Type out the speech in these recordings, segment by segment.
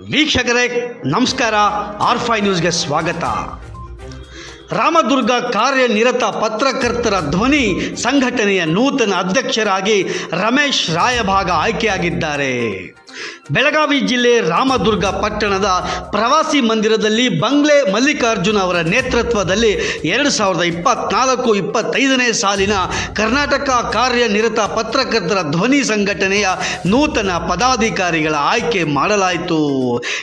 ವೀಕ್ಷಕರೇ, ನಮಸ್ಕಾರ. ಆರ್ಫೈ ನ್ಯೂಸ್ಗೆ ಸ್ವಾಗತ. ರಾಮದುರ್ಗ ಕಾರ್ಯನಿರತ ಪತ್ರಕರ್ತರ ಧ್ವನಿ ಸಂಘಟನೆಯ ನೂತನ ಅಧ್ಯಕ್ಷರಾಗಿ ರಮೇಶ್ ರಾಯಭಾಗ ಆಯ್ಕೆಯಾಗಿದ್ದಾರೆ. ಬೆಳಗಾವಿ ಜಿಲ್ಲೆ ರಾಮದುರ್ಗ ಪಟ್ಟಣದ ಪ್ರವಾಸಿ ಮಂದಿರದಲ್ಲಿ ಬಂಗ್ಲೆ ಮಲ್ಲಿಕಾರ್ಜುನ ಅವರ ನೇತೃತ್ವದಲ್ಲಿ ಎರಡು ಸಾವಿರದ ಇಪ್ಪತ್ನಾಲ್ಕು ಇಪ್ಪತ್ತೈದನೇ ಸಾಲಿನ ಕರ್ನಾಟಕ ಕಾರ್ಯನಿರತ ಪತ್ರಕರ್ತರ ಧ್ವನಿ ಸಂಘಟನೆಯ ನೂತನ ಪದಾಧಿಕಾರಿಗಳ ಆಯ್ಕೆ ಮಾಡಲಾಯಿತು.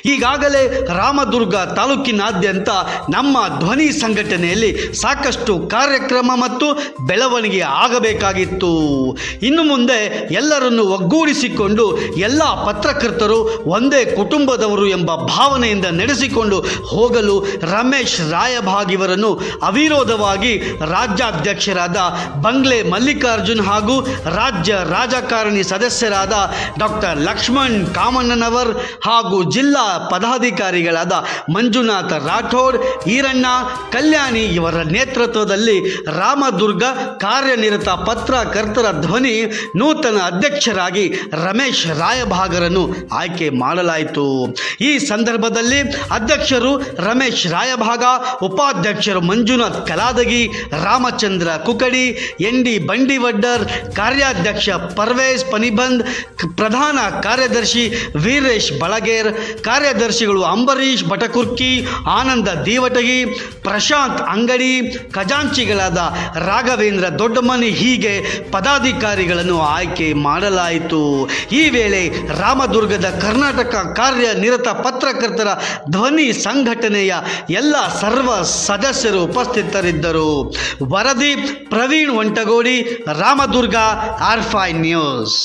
ಈಗಾಗಲೇ ರಾಮದುರ್ಗ ತಾಲೂಕಿನಾದ್ಯಂತ ನಮ್ಮ ಧ್ವನಿ ಸಂಘಟನೆಯಲ್ಲಿ ಸಾಕಷ್ಟು ಕಾರ್ಯಕ್ರಮ ಮತ್ತು ಬೆಳವಣಿಗೆ ಆಗಬೇಕಾಗಿತ್ತು. ಇನ್ನು ಮುಂದೆ ಎಲ್ಲರನ್ನು ಒಗ್ಗೂಡಿಸಿಕೊಂಡು ಎಲ್ಲ ಪತ್ರಕರ್ತರು ಒಂದೇ ಕುಟುಂಬದವರು ಎಂಬ ಭಾವನೆಯಿಂದ ನಡೆಸಿಕೊಂಡು ಹೋಗಲು ರಮೇಶ್ ರಾಯಭಾಗಿವರನ್ನು ಅವಿರೋಧವಾಗಿ ರಾಜ್ಯಾಧ್ಯಕ್ಷರಾದ ಬಂಗ್ಲೆ ಮಲ್ಲಿಕಾರ್ಜುನ್ ಹಾಗೂ ರಾಜ್ಯ ರಾಜಕಾರಣಿ ಸದಸ್ಯರಾದ ಡಾಕ್ಟರ್ ಲಕ್ಷ್ಮಣ್ ಕಾಮಣ್ಣನವರ್ ಹಾಗೂ ಜಿಲ್ಲಾ ಪದಾಧಿಕಾರಿಗಳಾದ ಮಂಜುನಾಥ ರಾಠೋಡ್, ಈರಣ್ಣ ಕಲ್ಯಾಣಿ ಇವರ ನೇತೃತ್ವದಲ್ಲಿ ರಾಮದುರ್ಗ ಕಾರ್ಯನಿರತ ಪತ್ರಕರ್ತರ ಧ್ವನಿ ನೂತನ ಅಧ್ಯಕ್ಷರಾಗಿ ರಮೇಶ್ ರಾಯಭಾಗರನ್ನು ಆಯ್ಕೆ ಮಾಡಲಾಯಿತು. ಈ ಸಂದರ್ಭದಲ್ಲಿ ಅಧ್ಯಕ್ಷರು ರಮೇಶ್ ರಾಯಭಾಗ, ಉಪಾಧ್ಯಕ್ಷರು ಮಂಜುನಾಥ್ ಕಲಾದಗಿ, ರಾಮಚಂದ್ರ ಕುಕಡಿ, ಎನ್ ಡಿ ಬಂಡಿವಡ್ಡರ್, ಕಾರ್ಯಾಧ್ಯಕ್ಷ ಪರ್ವೇಶ್ ಪನಿಬಂದ್, ಪ್ರಧಾನ ಕಾರ್ಯದರ್ಶಿ ವೀರೇಶ್ ಬಳಗೇರ್, ಕಾರ್ಯದರ್ಶಿಗಳು ಅಂಬರೀಶ್ ಬಟಕುರ್ಕಿ ಆನಂದ ದೀವಟಗಿ, ಪ್ರಶಾಂತ್ ಅಂಗಡಿ, ಖಜಾಂಚಿಗಳಾದ ರಾಘವೇಂದ್ರ ದೊಡ್ಡಮನಿ ಹೀಗೆ ಪದಾಧಿಕಾರಿಗಳನ್ನು ಆಯ್ಕೆ ಮಾಡಲಾಯಿತು. ಈ ವೇಳೆ ರಾಮದುರ್ಗದ ಕರ್ನಾಟಕ ಕಾರ್ಯನಿರತ ಪತ್ರಕರ್ತರ ಧ್ವನಿ ಸಂಘಟನೆಯ ಎಲ್ಲ ಸರ್ವ ಸದಸ್ಯರು ಉಪಸ್ಥಿತರಿದ್ದರು. ವರದಿ Praveen Vantagodi Ramdurg, R five news.